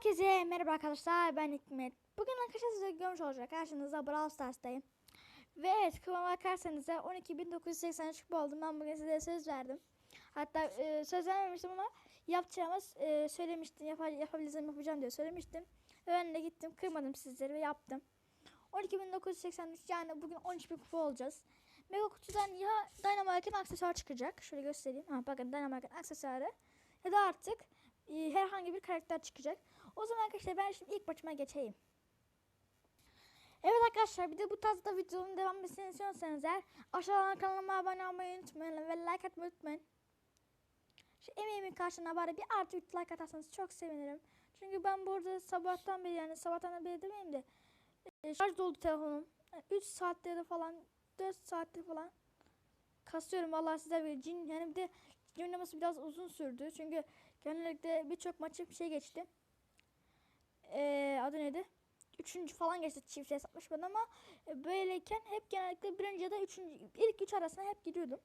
Herkese merhaba arkadaşlar ben Hikmet. Bugün arkadaşlar size görmüş olacak karşınızda Brawl Stars'tayım. Ve evet kıvama bakarsanız da 12.983 kupa oldum. Ben bugün size söz verdim. Hatta e, söz vermemiştim ama yapacağımız e, söylemiştim. Yap yapabileceğim yapacağım diye söylemiştim. Ve ben de gittim kırmadım sizleri ve yaptım. 12.983 yani bugün 13.000 kupa olacağız. Mega kutudan ya Dynamite'ın aksesuar çıkacak. Şöyle göstereyim. Ha, bakın Dynamite'ın aksesuarı. Ya da artık e, herhangi bir karakter çıkacak. O zaman arkadaşlar ben şimdi ilk maçıma geçeyim. Evet arkadaşlar bir de bu tarzda videonun devam etmesini istiyorsanız eğer aşağıdan kanalıma abone olmayı unutmayın ve like atmayı unutmayın. Şu emeğimin karşılığına bari bir artı 3 like atarsanız çok sevinirim. Çünkü ben burada sabahtan beri yani sabahtan beri demeyeyim de e, şarj doldu telefonum. Yani 3 saatte de falan 4 saatte falan kasıyorum vallahi size bir cin yani bir de cin biraz uzun sürdü. Çünkü genellikle birçok maçı bir şey geçti. Ee, adı neydi? Üçüncü falan geçti çift hesaplaşmadan ama e, böyleyken hep genellikle birinci ya da üçüncü, ilk üç arasına hep gidiyordum.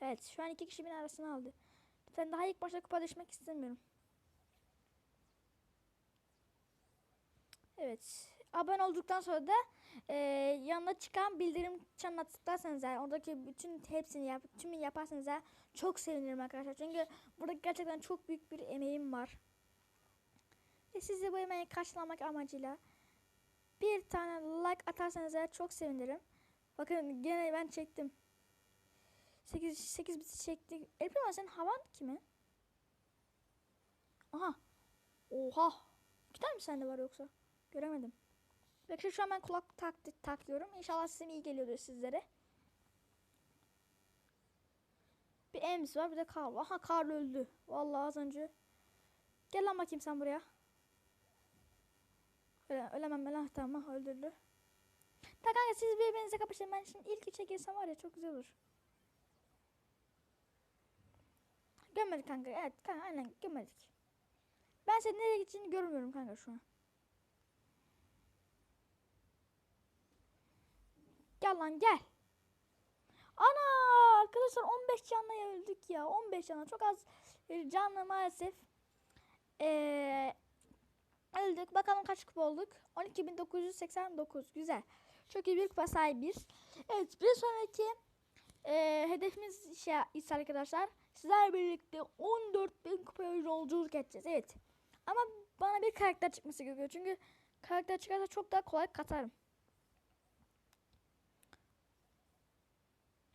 Evet şu an iki kişi beni arasına aldı. Ben daha ilk başta kupa düşmek istemiyorum. Evet. Abone olduktan sonra da e, yanına çıkan bildirim çanına tıklarsanız eğer oradaki bütün hepsini yap, tümünü yaparsanız eğer çok sevinirim arkadaşlar. Çünkü burada gerçekten çok büyük bir emeğim var. Ve sizi bu emeği karşılamak amacıyla bir tane like atarsanız eğer çok sevinirim. Bakın gene ben çektim. 8 8 biti çektik. Elbette sen havan kimi? Aha. Oha. İki tane mi sende var yoksa? Göremedim. Bekle şu an ben kulak tak takıyorum. İnşallah sizin iyi geliyordur sizlere. Bir Ems var bir de Karl. var. Aha Karl öldü. Vallahi az önce. Gel lan bakayım sen buraya. Öyle, ölemem ah tamam öldürdü. Ta kanka siz birbirinize kapışın. Ben şimdi ilk üçe girsem var ya çok güzel olur. Gömmedik kanka. Evet kanka aynen gömmedik. Ben senin nereye gideceğini görmüyorum kanka şu an. Gel lan gel. Ana arkadaşlar 15 canla öldük ya. 15 canla çok az e, canla maalesef. Ee, öldük. Bakalım kaç kupa olduk. 12.989. Güzel. Çok iyi bir kupa sahibiz. Evet bir sonraki e, hedefimiz şey ise arkadaşlar. Sizler birlikte 14.000 kupaya yolculuk edeceğiz. Evet. Ama bana bir karakter çıkması gerekiyor. Çünkü karakter çıkarsa çok daha kolay katarım.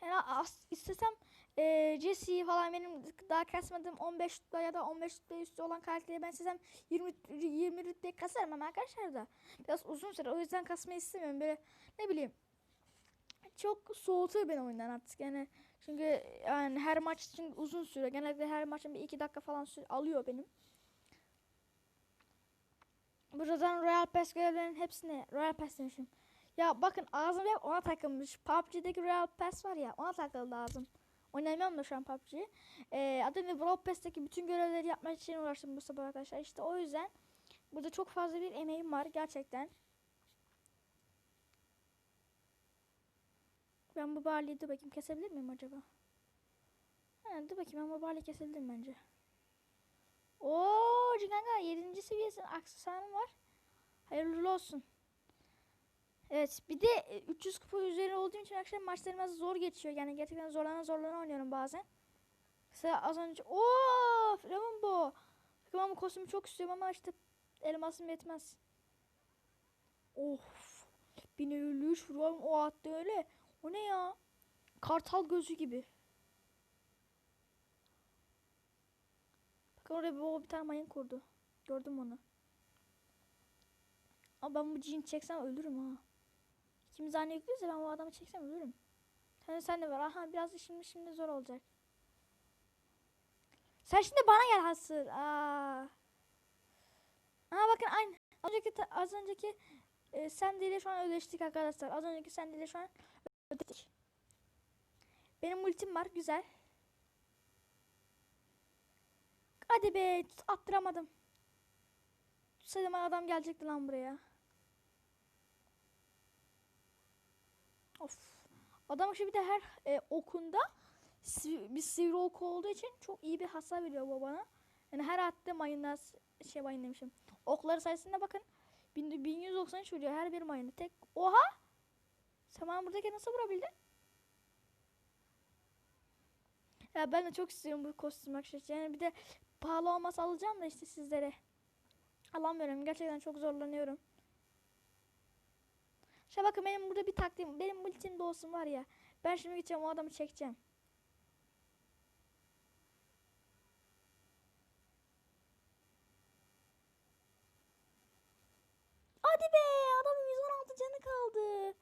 Yani istesem e, Jesse falan benim daha kasmadığım 15 rütbe ya da 15 rütbe üstü olan karakteri ben istesem 20 20 rütbe kasarım ama arkadaşlar da biraz uzun süre o yüzden kasmayı istemiyorum böyle ne bileyim çok soğutuyor beni oyundan artık yani çünkü yani her maç için uzun süre genellikle her maçın bir iki dakika falan süre alıyor benim. Buradan Royal Pass görevlerinin hepsini Royal Pass demişim. Ya bakın ağzım hep ona takılmış. PUBG'deki Royal Pass var ya ona takıldı ağzım. Oynamıyorum da şu an PUBG'yi. Ee, adı ne Brawl Pass'teki bütün görevleri yapmak için uğraştım bu sabah arkadaşlar. İşte o yüzden burada çok fazla bir emeğim var gerçekten. Ben bu barley'i dur bakayım kesebilir miyim acaba? Ha, dur bakayım ben bu barley'i kesebilirim bence. Oo kanka 7. seviyesinin aksesuarım var. Hayırlı olsun. Evet bir de e, 300 kupa üzeri olduğum için akşam maçlarım biraz zor geçiyor. Yani gerçekten zorlana zorlana oynuyorum bazen. Mesela az önce ooo. Ben bu kostümü çok istiyorum ama işte elmasım yetmez. Of. 1053 vuruyorum o attı öyle. O ne ya? Kartal gözü gibi. Bakın oraya bir, bir tane mayın kurdu. Gördüm onu. Ama ben bu cin çeksem ölürüm ha. İkimiz aynı yüklüyüz ben bu adamı çeksem ölürüm. Sen sen de var. Aha biraz şimdi şimdi zor olacak. Sen şimdi bana gel hasır. Aa. Aha bakın aynı. Az önceki az önceki e, sen ile şu an ödeştik arkadaşlar. Az önceki sen ile şu an ödeştik. Benim ultim var güzel. Hadi be attıramadım. Tutsaydım adam gelecekti lan buraya. Of. Adam işte bir de her e, okunda bir sivri oku olduğu için çok iyi bir hasar veriyor bu bana. Yani her attığım mayınlar şey mayın demişim. Okları sayısına bakın. 1000 1193 vuruyor her bir mayını. Tek oha! Sen bana buradaki nasıl vurabildin? Ya ben de çok istiyorum bu kostüm arkadaşlar. Yani bir de pahalı olmasa alacağım da işte sizlere. Alamıyorum. Gerçekten çok zorlanıyorum. Şuna bakın benim burada bir taktiğim. Benim ultim olsun var ya. Ben şimdi gideceğim o adamı çekeceğim. Hadi be adamın 116 canı kaldı.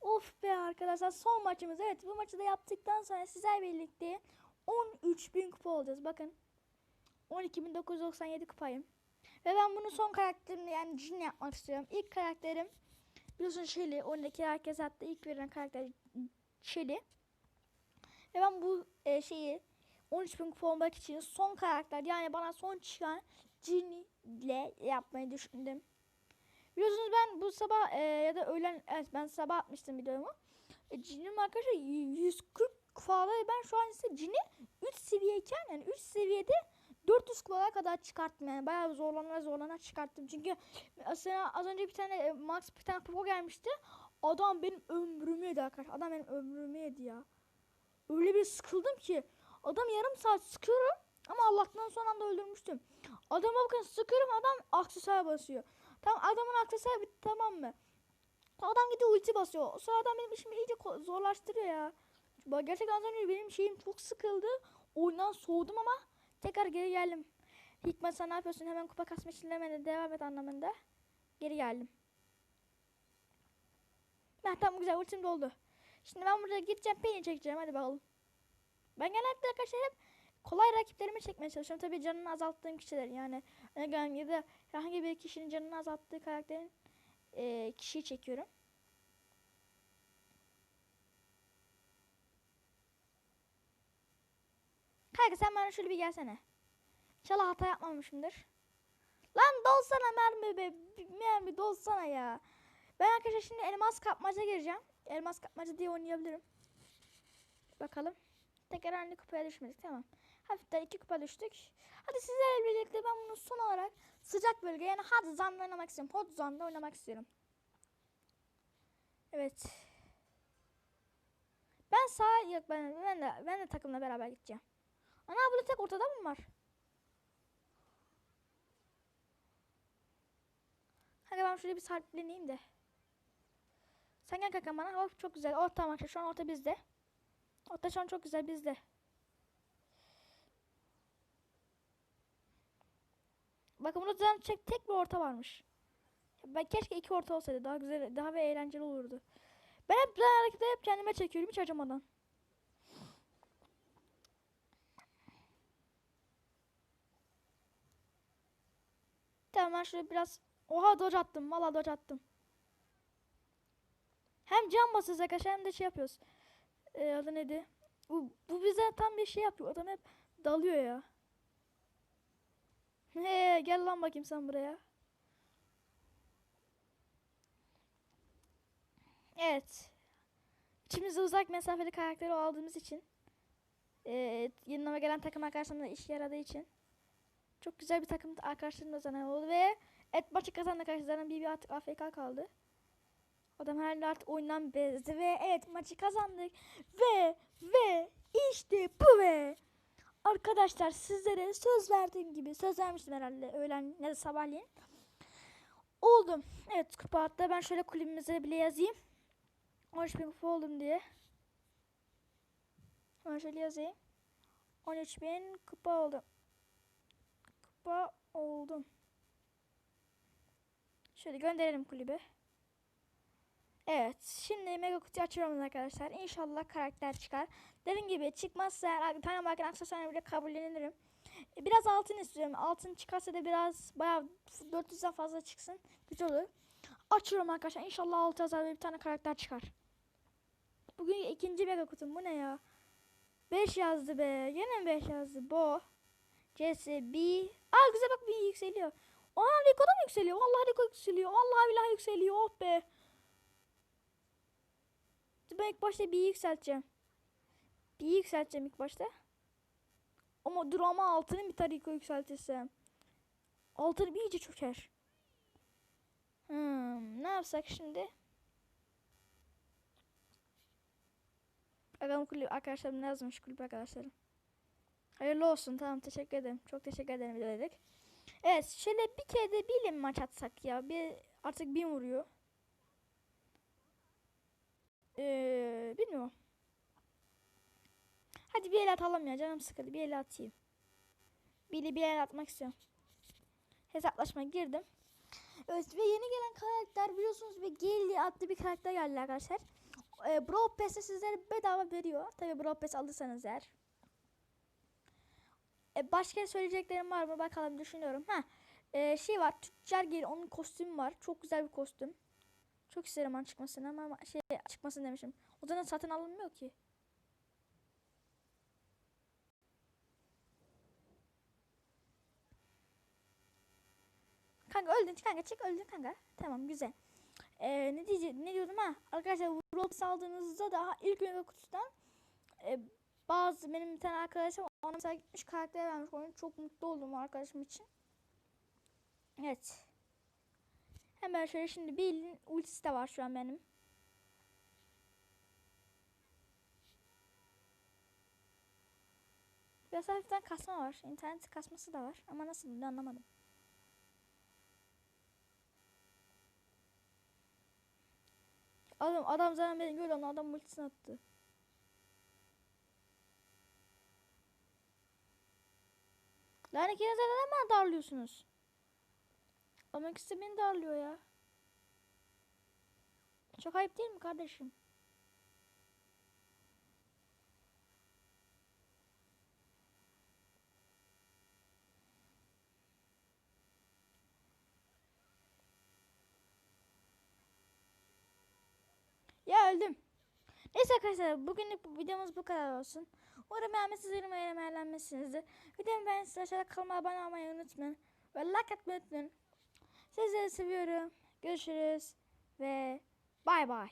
Of be arkadaşlar son maçımız. Evet bu maçı da yaptıktan sonra sizler birlikte 13.000 kupa olacağız. Bakın 12.997 kupayım. Ve ben bunu son karakterimle yani cin yapmak istiyorum. İlk karakterim biliyorsun Shelly. Oradaki herkes hatta ilk verilen karakter Shelly. Ve ben bu e, şeyi 13.000 kupa olmak için son karakter yani bana son çıkan Cin ile yapmayı düşündüm. Biliyorsunuz ben bu sabah e, ya da öğlen evet ben sabah atmıştım videomu. E, cinim arkadaşlar 140 kupada ben şu an ise cini 3 seviyeyken yani 3 seviyede 400 kupalara kadar çıkarttım yani bayağı zorlana zorlana çıkarttım. Çünkü mesela az önce bir tane e, Max bir tane kupa gelmişti. Adam benim ömrümü yedi arkadaşlar. Adam benim ömrümü yedi ya. Öyle bir sıkıldım ki. Adam yarım saat sıkıyorum ama Allah'tan son anda öldürmüştüm. Adama bakın sıkıyorum adam aksesuar basıyor. Tamam adamın aksesuar bitti tamam mı? Adam gidiyor ulti basıyor. Sırada adam benim işimi iyice zorlaştırıyor ya. Gerçekten az önce benim şeyim çok sıkıldı. Oyundan soğudum ama tekrar geri geldim. Hikmet sen ne yapıyorsun? Hemen kupa kasma işlemene devam et anlamında. Geri geldim. Heh, tamam güzel ultim doldu. Şimdi ben burada gideceğim peni çekeceğim hadi bakalım. Ben genellikle arkadaşlar hep kolay rakiplerimi çekmeye çalışıyorum. Tabii canını azalttığım kişiler. Yani ya da herhangi bir kişinin canını azalttığı karakterin e, kişiyi çekiyorum. Kanka sen bana şöyle bir gelsene. İnşallah hata yapmamışımdır. Lan dolsana mermi be. Mermi dolsana ya. Ben arkadaşlar şimdi elmas kapmaca gireceğim. Elmas kapmaca diye oynayabilirim. Bakalım. Tekrar aynı kupaya düşmedik tamam. Hafiften iki kupa düştük. Hadi sizlerle birlikte ben bunu son olarak sıcak bölge yani hard zone'da oynamak istiyorum. Hot zone'da oynamak istiyorum. Evet. Ben sağ yok ben ben de ben de takımla beraber gideceğim. Ana burada tek ortada mı var? Hadi ben şöyle bir sabitleneyim de. Sen gel kanka bana. Hop çok güzel. Orta maçta şu an orta bizde. Orta şu an çok güzel bizde. Bakın burada zaten tek, tek bir orta varmış. Ben keşke iki orta olsaydı daha güzel, daha ve eğlenceli olurdu. Ben hep ben hareketleri hep kendime çekiyorum hiç acımadan. Ben şöyle biraz oha dodge attım. Valla dodge attım. Hem can basıyoruz arkadaşlar hem de şey yapıyoruz. Ee, adı neydi? Bu, bu bize tam bir şey yapıyor. Adam hep dalıyor ya. He gel lan bakayım sen buraya. Evet. İçimizde uzak mesafeli karakteri aldığımız için. E, yanıma gelen takım arkadaşlarımla iş yaradığı için. Çok güzel bir takım arkadaşlarımla zaten oldu ve et maçı kazandık arkadaşlar. Bir artık AFK kaldı. Adam herhalde artık oyundan bezdi ve evet maçı kazandık. Ve ve işte bu ve arkadaşlar sizlere söz verdiğim gibi söz vermiştim herhalde öğlen ya da sabahleyin. Oldum. Evet kupa hatta ben şöyle kulübümüze bile yazayım. 13 bin kupa oldum diye. Ben şöyle yazayım. 13 bin kupa oldum. Kupa oldum. Şöyle gönderelim kulübe. Evet. Şimdi mega kutu açıyorum arkadaşlar. İnşallah karakter çıkar. Dediğim gibi çıkmazsa eğer bir tane bakın aksesuarını bile kabullenirim. E, Biraz altın istiyorum. Altın çıkarsa da biraz bayağı 400'den fazla çıksın. Güzel olur. Açıyorum arkadaşlar. İnşallah 6 yazar bir tane karakter çıkar. Bugün ikinci mega kutum. Bu ne ya? 5 yazdı be. Yine mi 5 yazdı? Bo. Jesse, B. Aa güzel bak B yükseliyor. Aa Rico da mı yükseliyor? Vallahi Rico yükseliyor. Vallahi billahi yükseliyor. Oh be. Ben ilk başta B'yi yükselteceğim. B'yi yükselteceğim ilk başta. Ama dur ama altını bir tarika yükseltirsem. Altını bir iyice çöker. Hmm, ne yapsak şimdi? Bakalım kulüp arkadaşlarım ne yazmış kulüp arkadaşlarım. Hayırlı olsun tamam teşekkür ederim. Çok teşekkür ederim dedik. Evet şöyle bir kere de bilim maç atsak ya. Bir artık bin vuruyor. Ee, bilmiyorum. Hadi bir el atalım ya canım sıkıldı. Bir el atayım. Bili bir el atmak istiyorum. Hesaplaşmaya girdim. Evet ve yeni gelen karakter biliyorsunuz bir Gilly adlı bir karakter geldi arkadaşlar. Ee, Brawl Pass'e sizlere bedava veriyor. Tabi Brawl Pass alırsanız eğer. E, başka söyleyeceklerim var mı bakalım düşünüyorum. Ha, e, şey var Tüccar Gilly onun kostümü var. Çok güzel bir kostüm. Çok isterim onun çıkmasını ama şey çıkmasını demişim. O zaman satın alınmıyor ki. Kanka öldün kanka çık öldün kanka. Tamam güzel. Ee, ne diyeceğim ne diyordum ha arkadaşlar Roblox aldığınızda daha ilk mega kutusundan e, bazı benim bir tane arkadaşım ona mesela gitmiş karakter vermiş oyun çok mutlu oldum arkadaşım için. Evet. Hemen şöyle şimdi bir ultisi de var şu an benim. Biraz hafiften kasma var. İnternet kasması da var. Ama nasıl bunu anlamadım. Adam adam zaten beni gördü adam ultisini attı. Lan ikiniz de neden bana darlıyorsunuz? Ama ikisi beni darlıyor ya. Çok ayıp değil mi kardeşim? Ya öldüm. Neyse arkadaşlar bugünlük bu videomuz bu kadar olsun. Umarım beğenmişsinizdir, umarım eğlenmişsinizdir. Videomu beğendiyseniz aşağıda kanalıma abone olmayı unutmayın. Ve like atmayı unutmayın. Sizleri seviyorum. Görüşürüz ve bay bay.